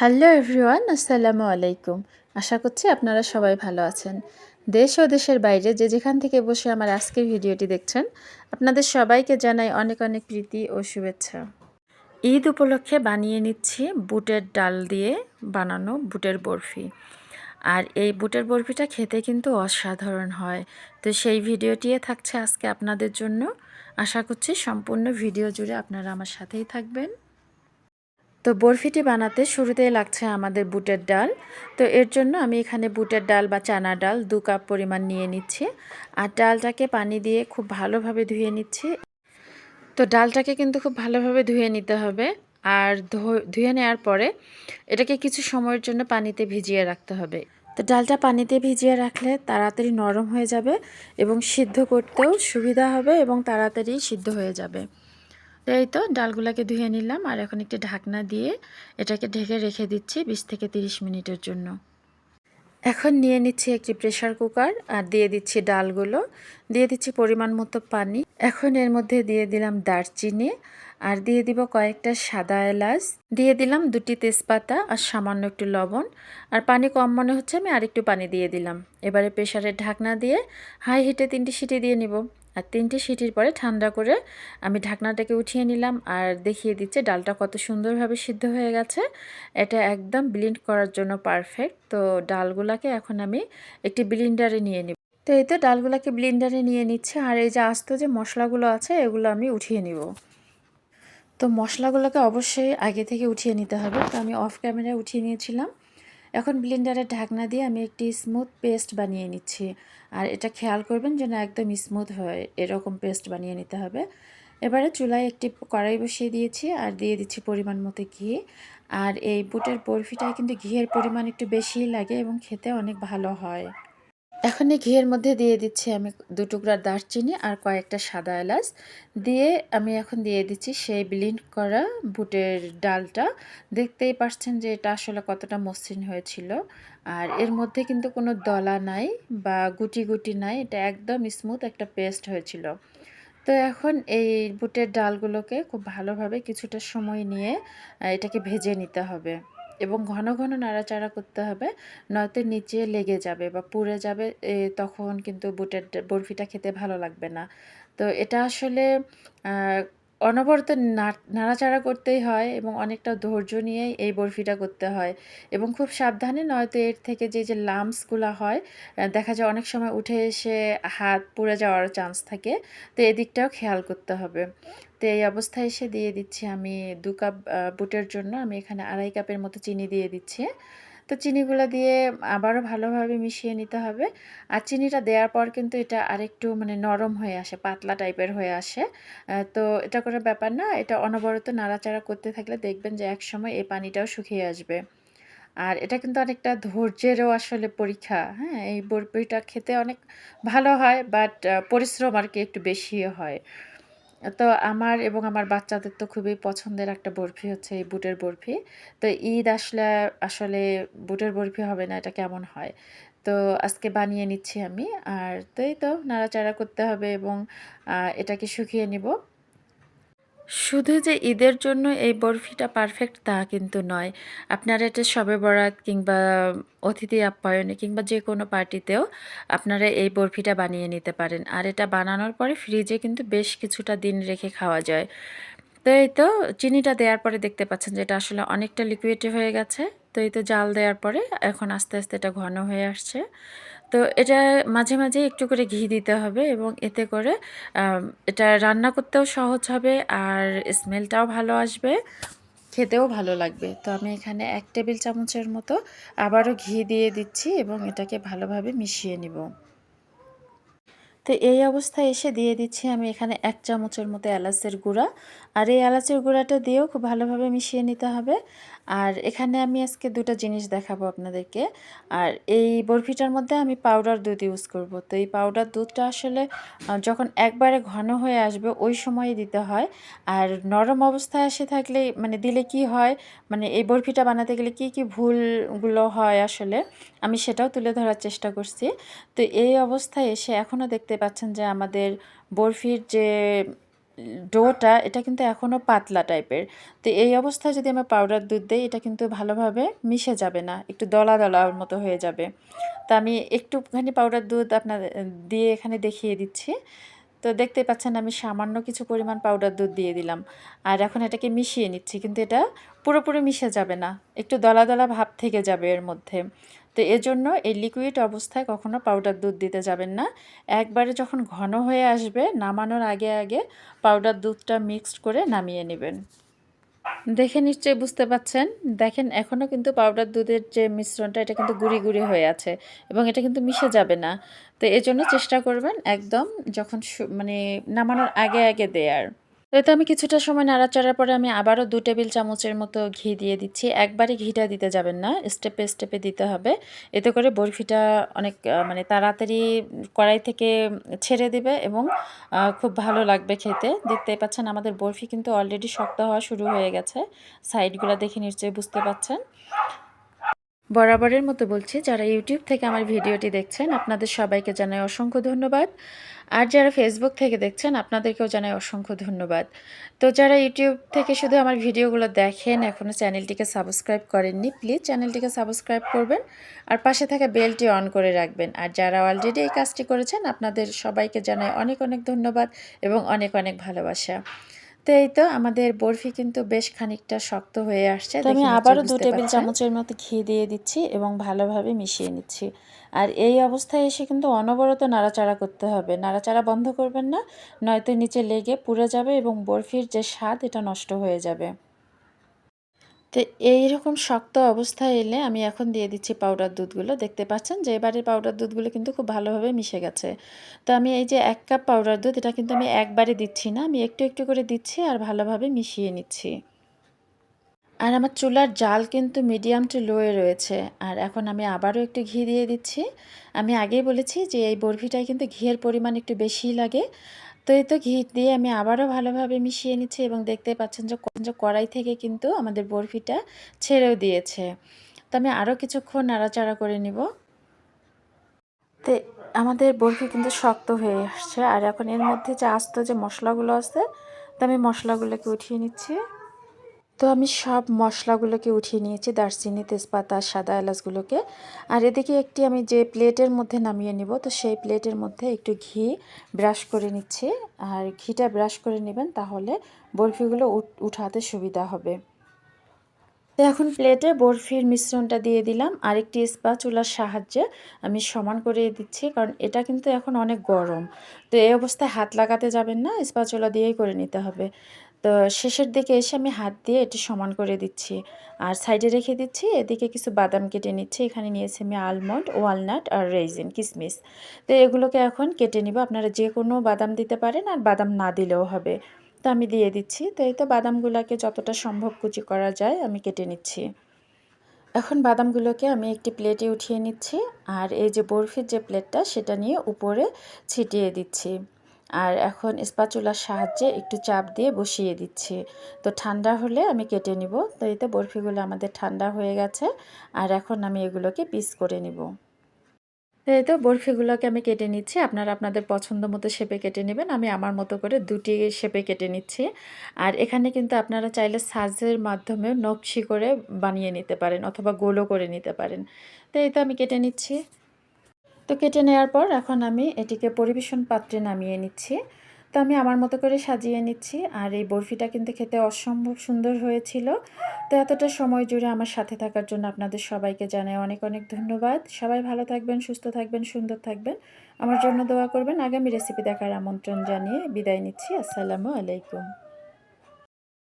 Hello everyone, আসসালামু আলাইকুম। আশা করছি আপনারা সবাই ভালো আছেন। দেশ ও দেশের বাইরে যে যেখান থেকে বসে আমার আজকের ভিডিওটি দেখছেন, আপনাদের সবাইকে জানাই অনেক অনেক প্রীতি ও শুভেচ্ছা। ঈদ উপলক্ষে বানিয়ে নিচ্ছি বুটের ডাল দিয়ে বানানো বুটের বরফি। আর এই বুটের বরফিটা খেতে কিন্তু অসাধারণ হয়। তো সেই ভিডিওটিয়ে থাকছে আজকে আপনাদের জন্য। আশা করছি সম্পূর্ণ ভিডিও জুড়ে আপনারা আমার সাথেই থাকবেন। তো বরফিটি বানাতে শুরুতেই লাগছে আমাদের বুটের ডাল। তো এর জন্য আমি এখানে বুটের ডাল বা চানা ডাল দু কাপ পরিমাণ নিয়ে নিচ্ছি। আর ডালটাকে পানি দিয়ে খুব ভালোভাবে ধুয়ে নিচ্ছি। তো ডালটাকে কিন্তু খুব ভালোভাবে ধুয়ে নিতে হবে। আর ধুয়ে নেওয়ার পরে এটাকে কিছু সময়ের জন্য পানিতে ভিজিয়ে রাখতে হবে। তো ডালটা পানিতে ভিজিয়ে রাখলে তাড়াতাড়ি নরম হয়ে যাবে এবং সিদ্ধ করতেও সুবিধা হবে এবং তাড়াতাড়ি সিদ্ধ হয়ে যাবে। এই তো ডালগুলাকে ধুয়ে নিলাম আর এখন একটি ঢাকনা দিয়ে এটাকে ঢেকে রেখে দিচ্ছি বিশ থেকে তিরিশ মিনিটের জন্য। এখন নিয়ে নিচ্ছি একটি প্রেশার কুকার আর দিয়ে দিচ্ছি ডালগুলো। দিয়ে দিচ্ছি পরিমাণ মতো পানি। এখন এর মধ্যে দিয়ে দিলাম দারচিনি আর দিয়ে দিব কয়েকটা সাদা এলাচ। দিয়ে দিলাম দুটি তেজপাতা আর সামান্য একটু লবণ। আর পানি কম মনে হচ্ছে আমি আরেকটু পানি দিয়ে দিলাম। এবারে প্রেশারের ঢাকনা দিয়ে হাই হিটে তিনটি সিটি দিয়ে নিব। আর তিনটে সিটির পরে ঠান্ডা করে আমি ঢাকনাটাকে উঠিয়ে নিলাম আর দেখিয়ে দিচ্ছে ডালটা কত সুন্দরভাবে সিদ্ধ হয়ে গেছে। এটা একদম ব্লিন্ড করার জন্য পারফেক্ট তো ডালগুলাকে এখন আমি একটি ব্লিন্ডারে নিয়ে নিব। তো এই তো ডালগুলাকে ব্লিন্ডারে নিয়ে নিচ্ছে আর এই যে আস্ত যে মশলাগুলো আছে এগুলো আমি উঠিয়ে নিব। তো মশলাগুলোকে অবশ্যই আগে থেকে উঠিয়ে নিতে হবে। তো আমি অফ ক্যামেরায় উঠিয়ে নিয়েছিলাম। এখন ব্লিন্ডারের ঢাকনা দিয়ে আমি একটি স্মুথ পেস্ট বানিয়ে নিচ্ছি। আর এটা খেয়াল করবেন যেন একদম স্মুথ হয়, এরকম পেস্ট বানিয়ে নিতে হবে। এবারে চুলায় একটি কড়াই বসিয়ে দিয়েছি আর দিয়ে দিচ্ছি পরিমাণ মতো ঘি। আর এই বুটের বরফিটায় কিন্তু ঘিয়ের পরিমাণ একটু বেশিই লাগে এবং খেতে অনেক ভালো হয়। এখন এই ঘিয়ের মধ্যে দিয়ে দিচ্ছি আমি দু টুকরা দারচিনি আর কয়েকটা সাদা এলাচ। দিয়ে আমি এখন দিয়ে দিচ্ছি সেই ব্লিন্ড করা বুটের ডালটা। দেখতেই পারছেন যে এটা আসলে কতটা মসৃণ হয়েছিল। আর এর মধ্যে কিন্তু কোনো দলা নাই বা গুটি গুটি নাই, এটা একদম স্মুথ একটা পেস্ট হয়েছিল। তো এখন এই বুটের ডালগুলোকে খুব ভালোভাবে কিছুটা সময় নিয়ে এটাকে ভেজে নিতে হবে। এবং ঘন ঘন নাড়াচাড়া করতে হবে, নয়তো নিচে লেগে যাবে বা পুড়ে যাবে তখন কিন্তু বুটের বরফিটা খেতে ভালো লাগবে না। তো এটা আসলে অনবরত নাড়াচাড়া করতেই হয় এবং অনেকটা ধৈর্য নিয়েই এই বরফিটা করতে হয় এবং খুব সাবধানে নয়তো এর থেকে যে যে লামসগুলো হয় দেখা যায় অনেক সময় উঠে এসে হাত পুড়ে যাওয়ার চান্স থাকে। তো এদিকটাও খেয়াল করতে হবে। তো এই অবস্থায় এসে দিয়ে দিচ্ছি আমি দু কাপ বুটের জন্য। আমি এখানে আড়াই কাপের মতো চিনি দিয়ে দিচ্ছি। তো চিনিগুলো দিয়ে আবারও ভালোভাবে মিশিয়ে নিতে হবে। আর চিনিটা দেওয়ার পর কিন্তু এটা আরেকটু মানে নরম হয়ে আসে, পাতলা টাইপের হয়ে আসে। তো এটা কোনো ব্যাপার না, এটা অনবরত নাড়াচাড়া করতে থাকলে দেখবেন যে এক সময় এই পানিটাও শুকিয়ে আসবে। আর এটা কিন্তু অনেকটা ধৈর্যেরও আসলে পরীক্ষা হ্যাঁ? এই বরফিটা খেতে অনেক ভালো হয়, বাট পরিশ্রম আর কি একটু বেশিও হয়। তো আমার এবং আমার বাচ্চাদের তো খুবই পছন্দের একটা বরফি হচ্ছে এই বুটের বরফি। তো ঈদ আসলে আসলে বুটের বরফি হবে না, এটা কেমন হয়? তো আজকে বানিয়ে নিচ্ছি আমি। আর তাই তো, নাড়াচাড়া করতে হবে এবং এটাকে শুকিয়ে নিব। শুধু যে ঈদের জন্য এই বরফিটা পারফেক্ট তা কিন্তু নয়। আপনারা এটা সবে বরাত কিংবা অতিথি আপ্যায়নে কিংবা যে কোনো পার্টিতেও আপনারা এই বরফিটা বানিয়ে নিতে পারেন। আর এটা বানানোর পরে ফ্রিজে কিন্তু বেশ কিছুটা দিন রেখে খাওয়া যায়। তো এই তো চিনিটা দেওয়ার পরে দেখতে পাচ্ছেন যে এটা আসলে অনেকটা লিকুইড হয়ে গেছে। তো এই তো জাল দেওয়ার পরে এখন আস্তে আস্তে এটা ঘন হয়ে আসছে। তো এটা মাঝে মাঝে একটু করে ঘি দিতে হবে এবং এতে করে এটা রান্না করতেও সহজ হবে আর স্মেলটাও ভালো আসবে, খেতেও ভালো লাগবে। তো আমি এখানে এক টেবিল চামচের মতো আবারও ঘি দিয়ে দিচ্ছি এবং এটাকে ভালোভাবে মিশিয়ে নিব। তো এই অবস্থায় এসে দিয়ে দিচ্ছি আমি এখানে এক চামচের মতো এলাচের গুঁড়া। আর এই এলাচের গুঁড়াটা দিয়েও খুব ভালোভাবে মিশিয়ে নিতে হবে। আর এখানে আমি আজকে দুটো জিনিস দেখাবো আপনাদেরকে। আর এই বরফিটার মধ্যে আমি পাউডার দুধ ইউজ করব। তো এই পাউডার দুধটা আসলে যখন একবারে ঘন হয়ে আসবে ওই সময় দিতে হয়। আর নরম অবস্থায় এসে থাকলে মানে দিলে কি হয় মানে এই বরফিটা বানাতে গেলে কি কি ভুলগুলো হয় আসলে, আমি সেটাও তুলে ধরার চেষ্টা করছি। তো এই অবস্থায় এসে এখনও দেখতে পাচ্ছেন যে আমাদের বরফির যে ডোটা, এটা কিন্তু এখনও পাতলা টাইপের। তো এই অবস্থায় যদি আমরা পাউডার দুধ দিই, এটা কিন্তু ভালোভাবে মিশে যাবে না, একটু দলা দলার মতো হয়ে যাবে। তা আমি একটুখানি পাউডার দুধ আপনার, দিয়ে এখানে দেখিয়ে দিচ্ছি। তো দেখতে পাচ্ছেন আমি সামান্য কিছু পরিমাণ পাউডার দুধ দিয়ে দিলাম। আর এখন এটাকে মিশিয়ে নিচ্ছি, কিন্তু এটা পুরোপুরি মিশে যাবে না। একটু দলা দলা ভাব থেকে যাবে এর মধ্যে। তো এজন্য এই লিকুইড অবস্থায় কখনো পাউডার দুধ দিতে যাবেন না। একবারে যখন ঘন হয়ে আসবে, নামানোর আগে আগে পাউডার দুধটা মিক্সড করে নামিয়ে নেবেন। দেখে নিশ্চয়ই বুঝতে পাচ্ছেন। দেখেন, এখনও কিন্তু পাউডার দুধের যে মিশ্রণটা, এটা কিন্তু গুঁড়ি গুঁড়ি হয়ে আছে এবং এটা কিন্তু মিশে যাবে না। তো এজন্য চেষ্টা করবেন একদম যখন মানে নামানোর আগে আগে দেয়ার। তো আমি কিছুটা সময় নাড়াচাড়ার পরে আমি আবারও দু টেবিল চামচের মতো ঘি দিয়ে দিচ্ছি। একবারে ঘিটা দিতে যাবেন না স্টেপে স্টেপে দিতে হবে। এতে করে বরফিটা অনেক মানে তাড়াতাড়ি কড়াই থেকে ছেড়ে দেবে এবং খুব ভালো লাগবে খেতে। দেখতেই পাচ্ছেন আমাদের বরফি কিন্তু অলরেডি শক্ত হওয়া শুরু হয়ে গেছে। সাইডগুলো দেখে নিশ্চয়ই বুঝতে পাচ্ছেন। বরাবরের মতো বলছি, যারা ইউটিউব থেকে আমার ভিডিওটি দেখছেন, আপনাদের সবাইকে জানাই অসংখ্য ধন্যবাদ। আর যারা ফেসবুক থেকে দেখছেন, আপনাদেরকেও জানাই অসংখ্য ধন্যবাদ। তো যারা ইউটিউব থেকে শুধু আমার ভিডিওগুলো দেখেন এখনও চ্যানেলটিকে সাবস্ক্রাইব করেননি, প্লিজ চ্যানেলটিকে সাবস্ক্রাইব করবেন আর পাশে থাকা বেলটি অন করে রাখবেন। আর যারা অলরেডি এই কাজটি করেছেন, আপনাদের সবাইকে জানাই অনেক অনেক ধন্যবাদ এবং অনেক অনেক ভালোবাসা। তো এই তো আমাদের বরফি কিন্তু বেশ খানিকটা শক্ত হয়ে আসছে আমি আবারও দু টেবিল চামচের মতো ঘি দিয়ে দিচ্ছি এবং ভালোভাবে মিশিয়ে নিচ্ছি। আর এই অবস্থায় এসে কিন্তু অনবরত নাড়াচাড়া করতে হবে। নাড়াচাড়া বন্ধ করবেন না নয়তো নিচে লেগে পুড়ে যাবে এবং বরফির যে স্বাদ এটা নষ্ট হয়ে যাবে। তো এইরকম শক্ত অবস্থায় এলে আমি এখন দিয়ে দিচ্ছি পাউডার দুধগুলো। দেখতে পাচ্ছেন যে এবারে পাউডার দুধগুলো কিন্তু খুব ভালোভাবে মিশে গেছে। তো আমি এই যে এক কাপ পাউডার দুধ, এটা কিন্তু আমি একবারে দিচ্ছি না, আমি একটু একটু করে দিচ্ছি আর ভালোভাবে মিশিয়ে নিচ্ছি। আর আমার চুলার জাল কিন্তু মিডিয়াম টু লোয়ে রয়েছে। আর এখন আমি আবারও একটু ঘি দিয়ে দিচ্ছি। আমি আগেই বলেছি যে এই বরফিটায় কিন্তু ঘিয়ের পরিমাণ একটু বেশিই লাগে। তো এই তো ঘি দিয়ে আমি আবারও ভালোভাবে মিশিয়ে নিচ্ছি এবং দেখতে পাচ্ছেন যে কড়াই থেকে কিন্তু আমাদের বরফিটা ছেড়েও দিয়েছে। তো আমি আরও কিছুক্ষণ নাড়াচাড়া করে নিব। তো, আমাদের বরফি কিন্তু শক্ত হয়ে আসছে। আর এখন এর মধ্যে যে আস্ত যে মশলাগুলো আছে, তো আমি মশলাগুলোকে উঠিয়ে নিচ্ছি। তো আমি সব মশলাগুলোকে উঠিয়ে নিয়েছি, দারচিনি, তেজপাতা, সাদা এলাচগুলোকে। আর এদিকে একটি আমি যে প্লেটের মধ্যে নামিয়ে নিব, তো সেই প্লেটের মধ্যে একটু ঘি ব্রাশ করে নিচ্ছি। আর ঘিটা ব্রাশ করে নেবেন, তাহলে বরফিগুলো উঠাতে সুবিধা হবে। তো এখন প্লেটে বরফির মিশ্রণটা দিয়ে দিলাম। আরেকটি চুলার সাহায্যে আমি সমান করে দিচ্ছি, কারণ এটা কিন্তু এখন অনেক গরম। তো এই অবস্থায় হাত লাগাতে যাবেন না, স্পা চুলা দিয়েই করে নিতে হবে। তো শেষের দিকে এসে আমি হাত দিয়ে এটি সমান করে দিচ্ছি। আর সাইডে রেখে দিচ্ছি, এদিকে কিছু বাদাম কেটে নিচ্ছি। এখানে নিয়েছি আমি আলমন্ড, ওয়ালনাট আর রেজিন কিসমিস। তো এগুলোকে এখন কেটে নিব। আপনারা যে কোনো বাদাম দিতে পারেন আর বাদাম না দিলেও হবে। তো আমি দিয়ে দিচ্ছি। তো এই তো বাদামগুলোকে যতটা সম্ভব কুচি করা যায় আমি কেটে নিচ্ছি। এখন বাদামগুলোকে আমি একটি প্লেটে উঠিয়ে নিচ্ছি। আর এই যে বরফির যে প্লেটটা, সেটা নিয়ে উপরে ছিটিয়ে দিচ্ছি। আর এখন স্পাচুলার সাহায্যে একটু চাপ দিয়ে বসিয়ে দিচ্ছি। তো ঠান্ডা হলে আমি কেটে নিব। তো এতে বরফিগুলো আমাদের ঠান্ডা হয়ে গেছে। আর এখন আমি এগুলোকে পিস করে নিব। এই তো বরফিগুলোকে আমি কেটে নিচ্ছি। আপনারা আপনাদের পছন্দ মতো শেপে কেটে নেবেন। আমি আমার মতো করে দুটি শেপে কেটে নিচ্ছি। আর এখানে কিন্তু আপনারা চাইলে সাজের মাধ্যমেও নকশি করে বানিয়ে নিতে পারেন অথবা গোলও করে নিতে পারেন। তো এই তো আমি কেটে নিচ্ছি। তো কেটে নেওয়ার পর এখন আমি এটিকে পরিবেশন পাত্রে নামিয়ে নিচ্ছি। তো আমি আমার মতো করে সাজিয়ে নিচ্ছি। আর এই বরফিটা কিন্তু খেতে অসম্ভব সুন্দর হয়েছিল। তো এতটা সময় জুড়ে আমার সাথে থাকার জন্য আপনাদের সবাইকে জানাই অনেক অনেক ধন্যবাদ। সবাই ভালো থাকবেন, সুস্থ থাকবেন, সুন্দর থাকবেন। আমার জন্য দোয়া করবেন। আগামী রেসিপি দেখার আমন্ত্রণ জানিয়ে বিদায় নিচ্ছি। আসসালামু আলাইকুম।